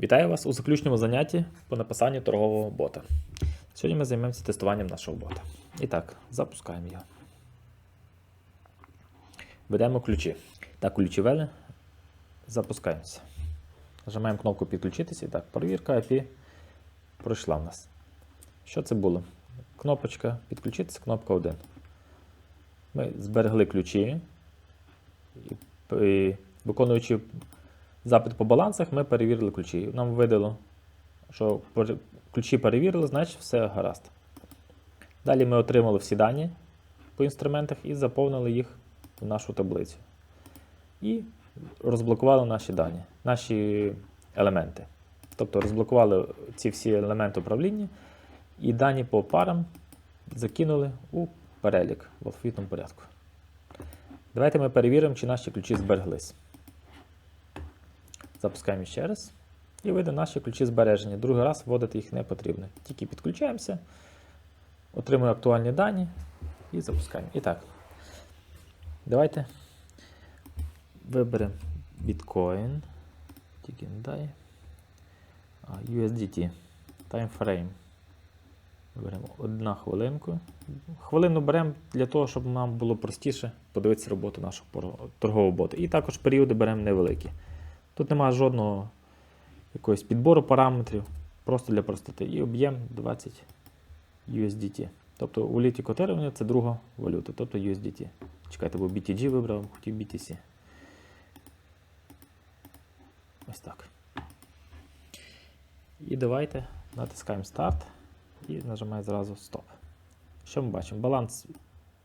Вітаю вас у заключному занятті по написанню торгового бота. Сьогодні ми займемося тестуванням нашого бота. І так, запускаємо його. Ведемо ключі. Так, ключі ввели. Запускаємося. Нажимаємо кнопку підключитися. І так, перевірка IP пройшла в нас. Що це було? Кнопочка підключитися, кнопка 1. Ми зберегли ключі. І, і виконуючи запит по балансах, ми перевірили ключі. Нам видало, що ключі перевірили, значить все гаразд. Далі ми отримали всі дані по інструментах і заповнили їх в нашу таблицю. І розблокували наші дані, наші елементи. Тобто розблокували ці всі елементи управління і дані по парам закинули у перелік в алфавітному порядку. Давайте ми перевіримо, чи наші ключі збереглись. Запускаємо ще раз. І вийде наші ключі збереження. Другий раз вводити їх не потрібно. Тільки підключаємося, отримуємо актуальні дані і запускаємо. І так. Давайте виберемо Bitcoin. Тільки не дай. USDT. Timeframe. Беремо одна хвилинку. Хвилину беремо для того, щоб нам було простіше подивитися роботу нашого торгового бота. І також періоди беремо невеликі. Тут немає жодного якогось підбору параметрів, просто для простоти. І об'єм 20 USDT. Тобто у літі котирування це друга валюта, тобто USDT. Чекайте, бо BTG вибрав, хотів BTC. Ось так. І давайте натискаємо старт і нажимаємо зразу стоп. Що ми бачимо? Баланс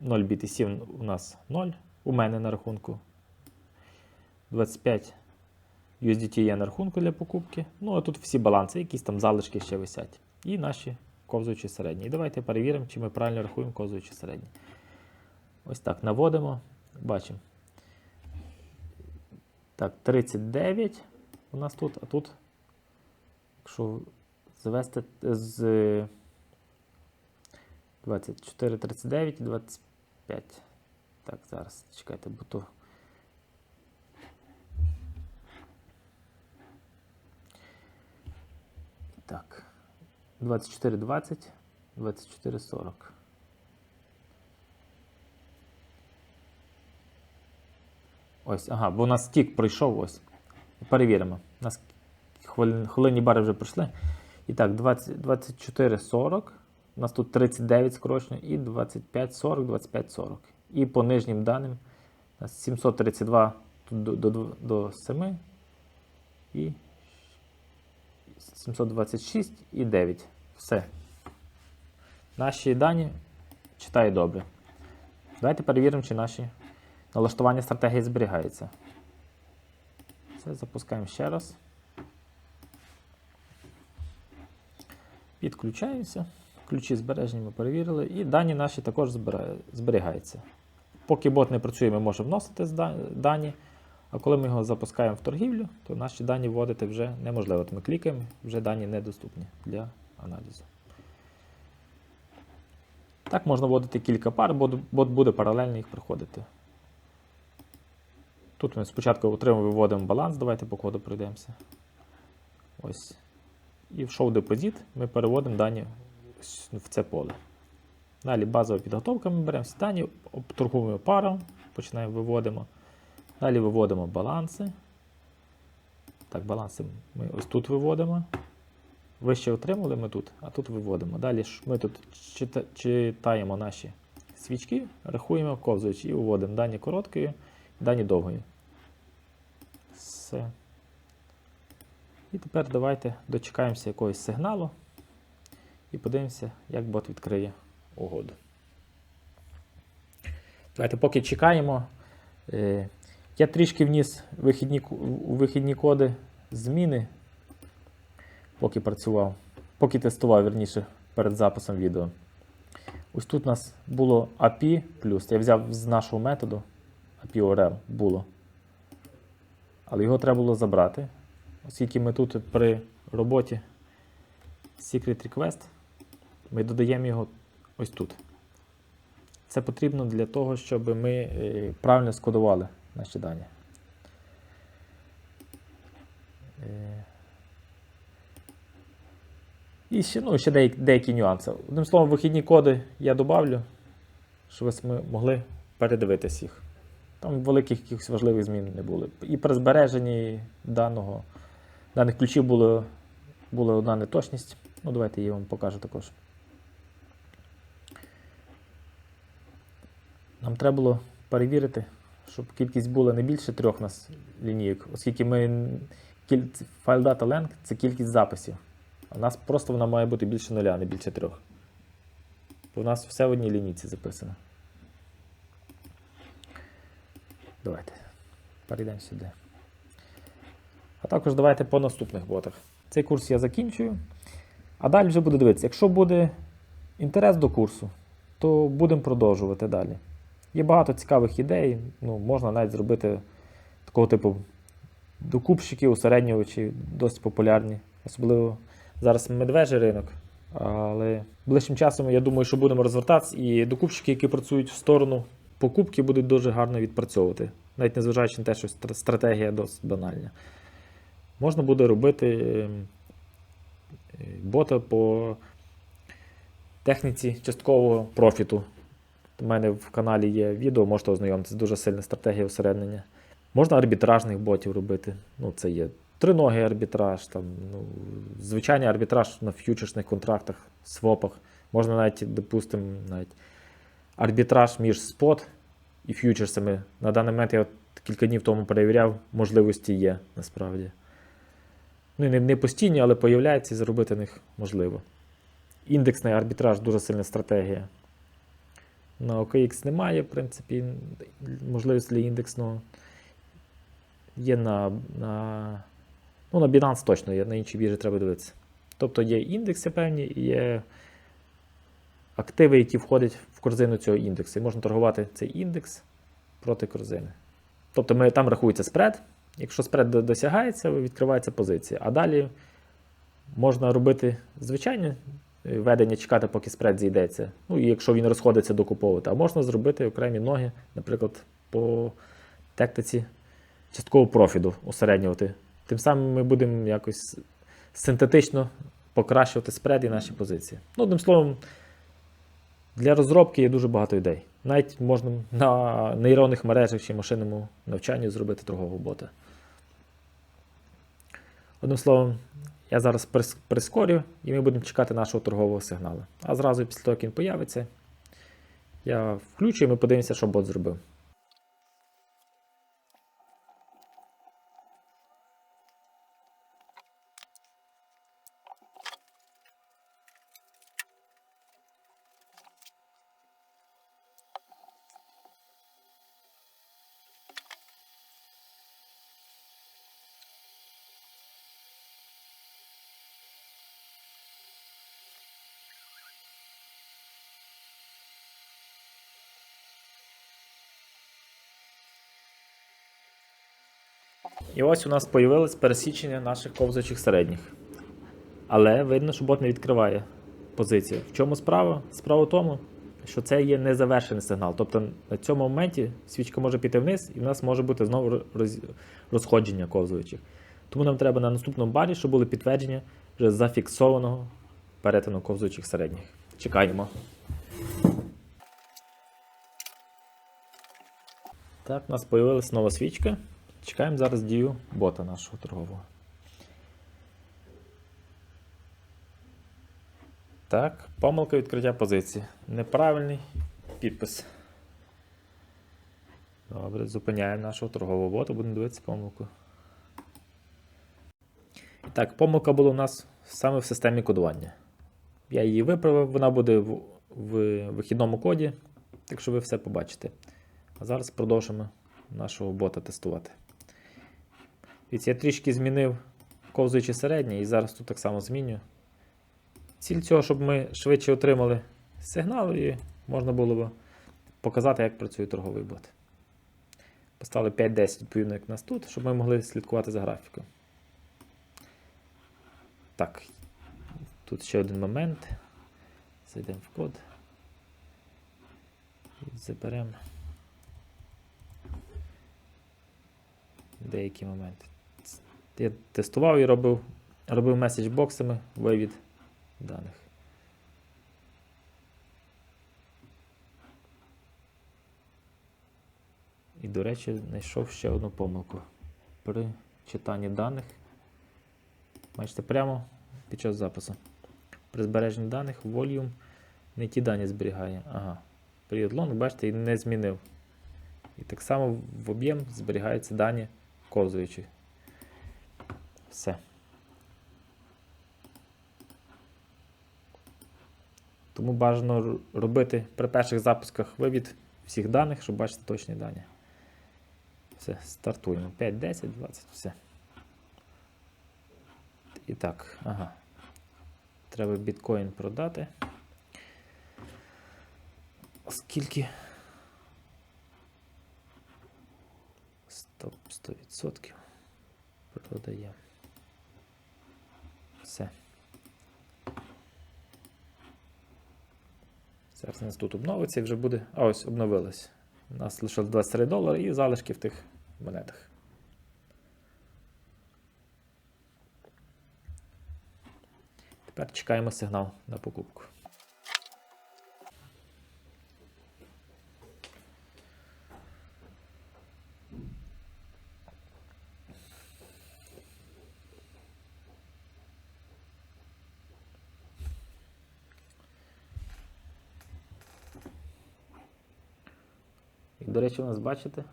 0 BTC у нас 0. У мене на рахунку 25 USDT є на рахунку для покупки. Ну, а тут всі баланси, якісь там залишки ще висять. І наші ковзуючі середні. І давайте перевіримо, чи ми правильно рахуємо ковзуючі середні. Ось так, наводимо. Бачимо. Так, 39 у нас тут, а тут, якщо завести з 24, 39 і 25. Так, зараз чекайте, бо то. Так. 24,20, 24,40. Ось, ага, бо у нас тік пройшов ось. Перевіримо. У нас хвилинні бари вже пройшли. І так, 20, 24,40. У нас тут 39 скорочено і 25,40, 25,40. І по нижнім даним у нас 732 до, до, до 7 і 726 і 9. Все. Наші дані читає добре. Давайте перевіримо, чи наші налаштування стратегії зберігаються. Все, запускаємо ще раз. Підключаємося. Ключі збережені ми перевірили. І дані наші також зберігаються. Поки бот не працює, ми можемо вносити дані. А коли ми його запускаємо в торгівлю, то наші дані вводити вже неможливо. От ми клікаємо, вже дані недоступні для аналізу. Так можна вводити кілька пар, бот буде паралельно їх проходити. Тут ми спочатку отримуємо, виводимо баланс, давайте по коду пройдемося. Ось. І в шоу депозит ми переводимо дані в це поле. Далі базова підготовка ми беремо всі дані, торгуємо пару, починаємо виводимо. Далі виводимо баланси. Так, баланси ми ось тут виводимо. Вище отримали ми тут, а тут виводимо. Далі ж ми тут читаємо наші свічки, рахуємо ковзуючи і виводимо дані короткою, дані довгою. Все. І тепер давайте дочекаємося якогось сигналу і подивимося, як бот відкриє угоду. Давайте поки чекаємо. Я трішки вніс вихідні, у вихідні коди зміни, поки працював, поки тестував, верніше, перед записом відео. Ось тут у нас було API плюс. Я взяв з нашого методу API URL було. Але його треба було забрати. Оскільки ми тут при роботі Secret Request, ми додаємо його ось тут. Це потрібно для того, щоб ми е, правильно скодували наші дані. Е, І ще, ну, ще деякі, деякі нюанси. Одним словом, вихідні коди я добавлю, щоб ви могли передивитись їх. Там великих якихось важливих змін не було. І при збереженні даного, даних ключів було, була одна неточність. Ну, давайте я вам покажу також. Нам треба було перевірити, щоб кількість була не більше трьох нас лінійок, оскільки ми файл data length це кількість записів. У нас просто вона має бути більше нуля, не більше трьох. Бо у нас все в одній лінійці записано. Давайте. Перейдемо сюди. А також давайте по наступних ботах. Цей курс я закінчую. А далі вже буду дивитися. Якщо буде інтерес до курсу, то будемо продовжувати далі. Є багато цікавих ідей. Ну, можна навіть зробити такого типу докупщики, усереднювачі, досить популярні. Особливо зараз медвежий ринок. Але ближчим часом я думаю, що будемо розвертатися, і докупщики, які працюють в сторону покупки, будуть дуже гарно відпрацьовувати, навіть незважаючи на те, що стратегія досить банальна. Можна буде робити ем, е, бота по техніці часткового профіту. У мене в каналі є відео, можете ознайомитися, дуже сильна стратегія усереднення. Можна арбітражних ботів робити. Ну, це є триногий арбітраж, там, ну, звичайний арбітраж на ф'ючерсних контрактах, свопах. Можна навіть, допустимо, навіть арбітраж між спот і ф'ючерсами. На даний момент я от кілька днів тому перевіряв, можливості є насправді. Ну, не, постійні, але появляються і зробити них можливо. Індексний арбітраж дуже сильна стратегія. На OKX немає, в принципі, можливості для індексного. Є на, на, ну, на Binance точно є, на інші біржі треба дивитися. Тобто є індекси певні, і є активи, які входять в корзину цього індексу. І можна торгувати цей індекс проти корзини. Тобто ми, там рахується спред. Якщо спред досягається, відкривається позиція. А далі можна робити звичайне е, ведення, чекати, поки спред зійдеться. Ну і якщо він розходиться, докуповувати. А можна зробити окремі ноги, наприклад, по тактиці часткового профіду усереднювати. Тим самим ми будемо якось синтетично покращувати спред і наші позиції. Ну, одним словом, для розробки є дуже багато ідей. Навіть можна на нейронних мережах чи машинному навчанні зробити торгового бота. Одним словом, я зараз прискорю і ми будемо чекати нашого торгового сигналу. А зразу після того, як він появиться, я включу і ми подивимося, що бот зробив. І ось у нас появилось пересічення наших ковзачих середніх. Але видно, що бот не відкриває позицію. В чому справа? Справа в тому, що це є незавершений сигнал. Тобто на цьому моменті свічка може піти вниз, і в нас може бути знову розходження ковзуючих. Тому нам треба на наступному барі, щоб були підтвердження вже зафіксованого перетину ковзуючих середніх. Чекаємо. Так, у нас з'явилася нова свічка. Чекаємо зараз дію бота нашого торгового. Так, помилка відкриття позиції. Неправильний підпис. Добре, зупиняємо нашого торгового бота, будемо дивитися помилку. І так, помилка була у нас саме в системі кодування. Я її виправив, вона буде в, в вихідному коді, так що ви все побачите. А зараз продовжимо нашого бота тестувати. Дивіться, я трішки змінив ковзуючи середній і зараз тут так само зміню. Ціль цього, щоб ми швидше отримали сигнал і можна було б показати, як працює торговий бот. Поставили 5-10 відповідно, як нас тут, щоб ми могли слідкувати за графіком. Так, тут ще один момент. Зайдемо в код. І заберемо деякі моменти. Я тестував і робив, робив меседж боксами вивід даних. І, до речі, знайшов ще одну помилку. При читанні даних. Бачите, прямо під час запису. При збереженні даних volume не ті дані зберігає. Ага. Period long, бачите, і не змінив. І так само в об'єм зберігаються дані ковзуючі. Все. Тому бажано робити при перших запусках вивід всіх даних, щоб бачити точні дані. Все, стартуємо. 5, 10, 20, все. І так, ага. Треба біткоін продати. Скільки? Стоп, 100%. Продаємо. Все. Зараз у нас тут обновиться і вже буде. А ось обновилось. У нас лишилось 23 долари і залишки в тих монетах. Тепер чекаємо сигнал на покупку. Речі, у нас бачите,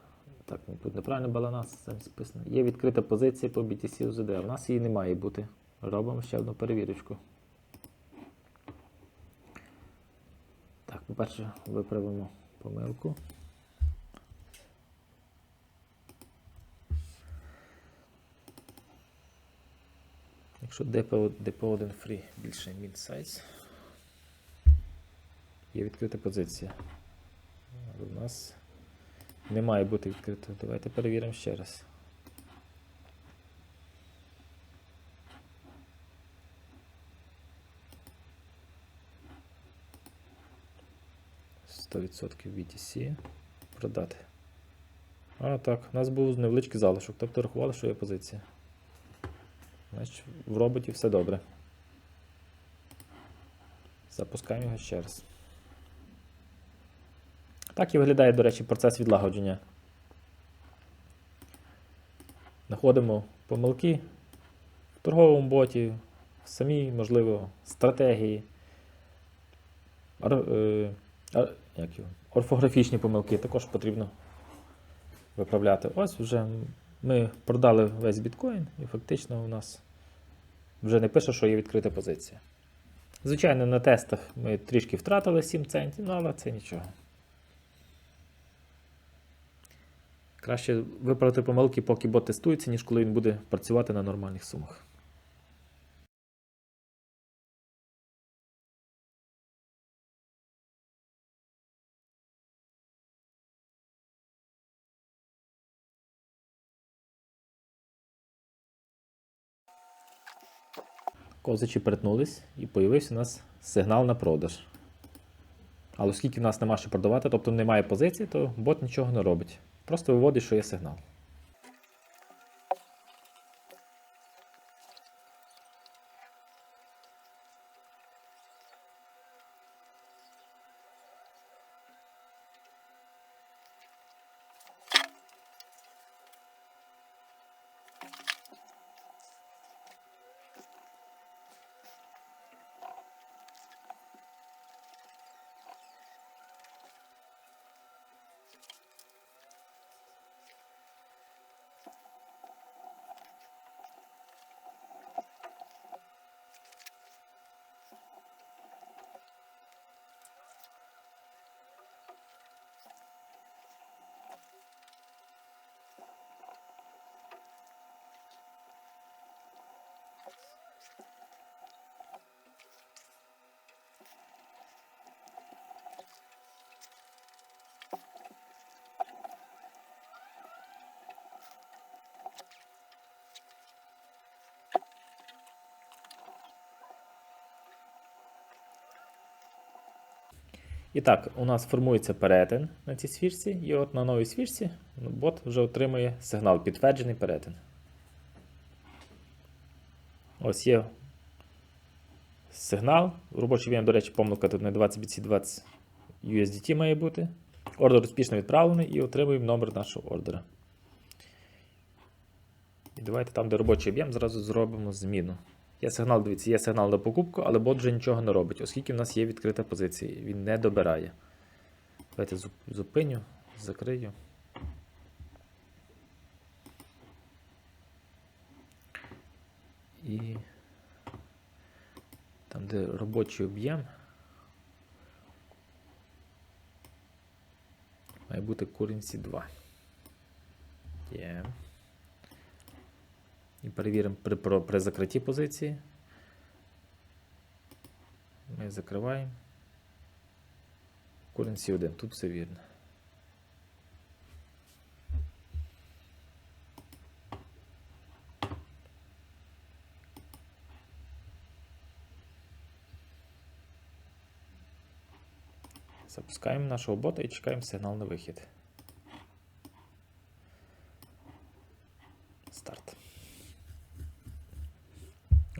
так, ну, тут неправильно баланс це списано. Є відкрита позиція по BTC USD. У нас її не має бути. Робимо ще одну перевірочку. Так, по-перше, виправимо помилку. Якщо депо, депо 1 free більше mid size, є відкрита позиція. У нас не має бути відкрито. Давайте перевіримо ще раз. Сто відсотків BTC. Продати. А, так, у нас був невеличкий залишок, тобто рахували, що є позиція. Значить, в роботі все добре. Запускаємо його ще раз. Так і виглядає, до речі, процес відлагодження. Знаходимо помилки в торговому боті, в самій, можливо, стратегії, ор- е, як його, орфографічні помилки також потрібно виправляти. Ось вже ми продали весь біткоін, і фактично у нас вже не пише, що є відкрита позиція. Звичайно, на тестах ми трішки втратили 7 центів, ну, але це нічого. Краще виправити помилки, поки бот тестується, ніж коли він буде працювати на нормальних сумах. Козичі перетнулись і появився у нас сигнал на продаж. Але оскільки в нас нема що продавати, тобто немає позиції, то бот нічого не робить. Просто виводить, що є сигнал. І так, у нас формується перетин на цій свічці, і от на новій свічці бот вже отримує сигнал підтверджений перетин. Ось є сигнал. Робочий об'єм, до речі, помилка тут не 20 BTC, 20 USDT має бути. Ордер успішно відправлений і отримуємо номер нашого ордера. І давайте там, де робочий об'єм, зразу зробимо зміну. Є сигнал, дивіться, є сигнал на покупку, але бот вже нічого не робить, оскільки в нас є відкрита позиція. Він не добирає. Давайте зупиню, закрию. І там, де робочий об'єм, має бути currency 2. Є. І перевіримо при, про- при закритті позиції. Ми закриваємо. Currency 1. Тут все вірно. Запускаємо нашого бота і чекаємо сигнал на вихід. Старт.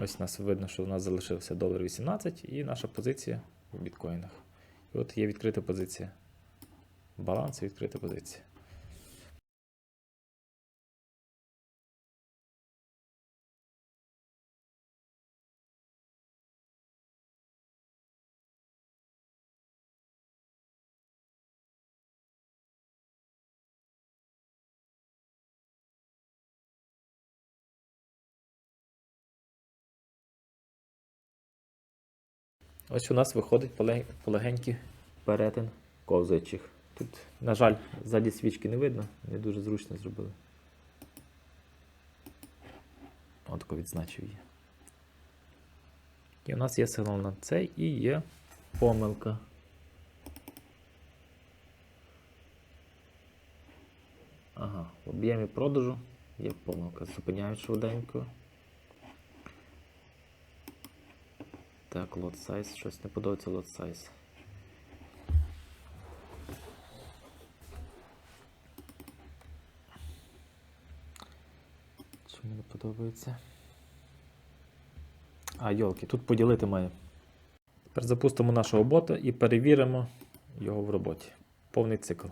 Ось у нас видно, що у нас залишився долар 18 і наша позиція в біткоїнах. І от є відкрита позиція. Баланс відкрита позиція. Ось у нас виходить полегенький перетин ковзаючих. Тут, на жаль, ззаді свічки не видно, не дуже зручно зробили. Отако відзначив її. І у нас є сигнал на цей і є помилка. Ага, в об'ємі продажу є помилка. Зупиняють швиденько. Так, lot size, щось не подобається lot size. Чому не подобається? А, йолки, тут поділити має. Тепер запустимо нашого бота і перевіримо його в роботі. Повний цикл.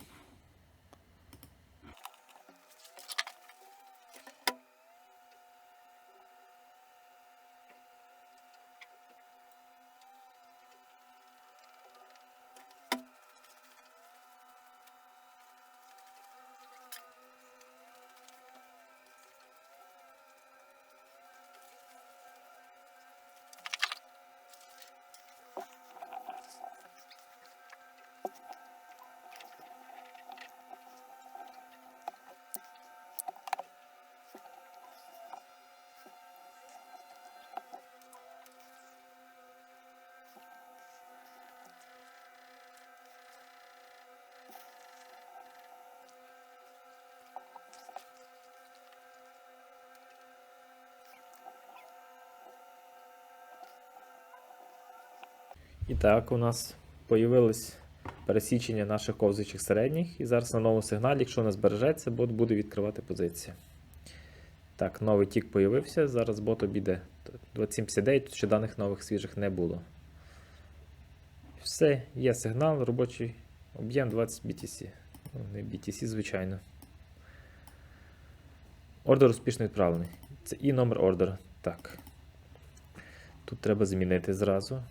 І так, у нас появилось пересічення наших ковзучих середніх. І зараз на новому сигналі, якщо не збережеться, бот буде відкривати позиції. Так, новий тік появився. Зараз бот обійде 2759, тут ще даних нових свіжих не було. Все, є сигнал, робочий об'єм 20 BTC. Ну, не BTC, звичайно. Ордер успішно відправлений. Це і номер ордера. Так. Тут треба змінити зразу.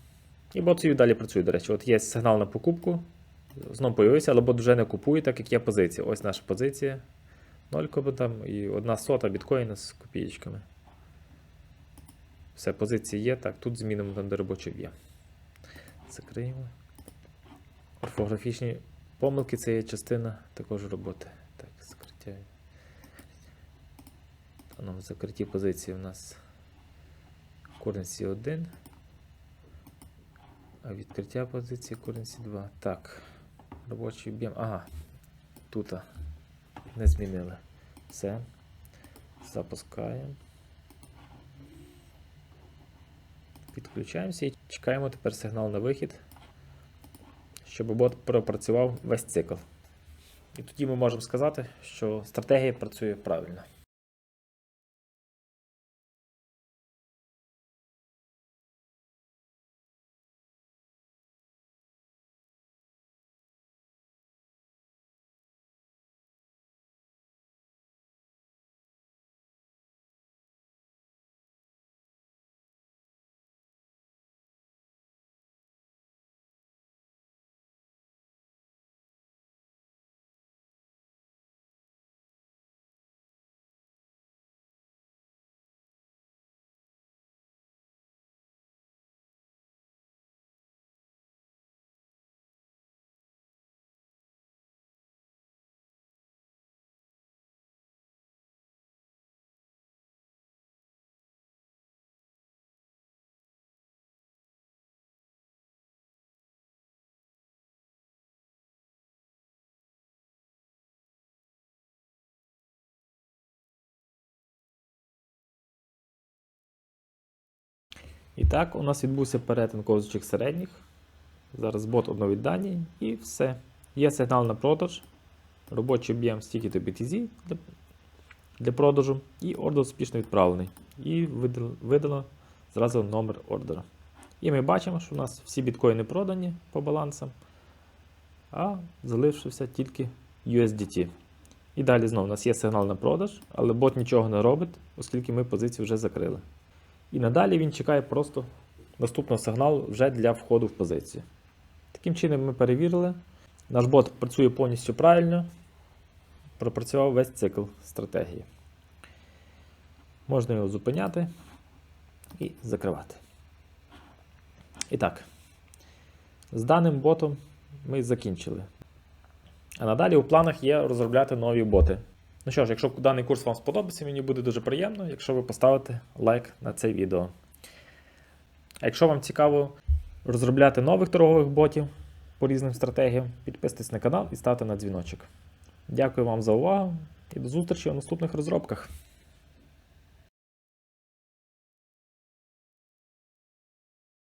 І бот собі далі працює, до речі. От є сигнал на покупку. Знову появився, але бот вже не купує, так як є позиція. Ось наша позиція. 0 там і одна сота біткоїна з копієчками. Все, позиції є. Так, тут змінимо там, де робочий є. Закриємо. Орфографічні помилки це є частина також роботи. Так, закриття. Ну, в закритті позиції у нас currency 1. Відкриття позиції currency 2. Так. Робочий об'єм. Ага. Тут не змінили. Все. Запускаємо. Підключаємося і чекаємо тепер сигнал на вихід, щоб бот пропрацював весь цикл. І тоді ми можемо сказати, що стратегія працює правильно. І так, у нас відбувся перетин козучих середніх. Зараз бот обновить дані і все. Є сигнал на продаж. Робочий об'єм стільки то BTZ для, для продажу. І ордер успішно відправлений. І видано зразу номер ордера. І ми бачимо, що у нас всі біткоїни продані по балансам, а залишився тільки USDT. І далі знову у нас є сигнал на продаж, але бот нічого не робить, оскільки ми позицію вже закрили. І надалі він чекає просто наступного сигналу вже для входу в позицію. Таким чином ми перевірили. Наш бот працює повністю правильно, пропрацював весь цикл стратегії. Можна його зупиняти і закривати. І так, з даним ботом ми закінчили. А надалі у планах є розробляти нові боти. Ну що ж, якщо даний курс вам сподобався, мені буде дуже приємно, якщо ви поставите лайк на це відео. А якщо вам цікаво розробляти нових торгових ботів по різним стратегіям, підписуйтесь на канал і ставте на дзвіночок. Дякую вам за увагу і до зустрічі у наступних розробках.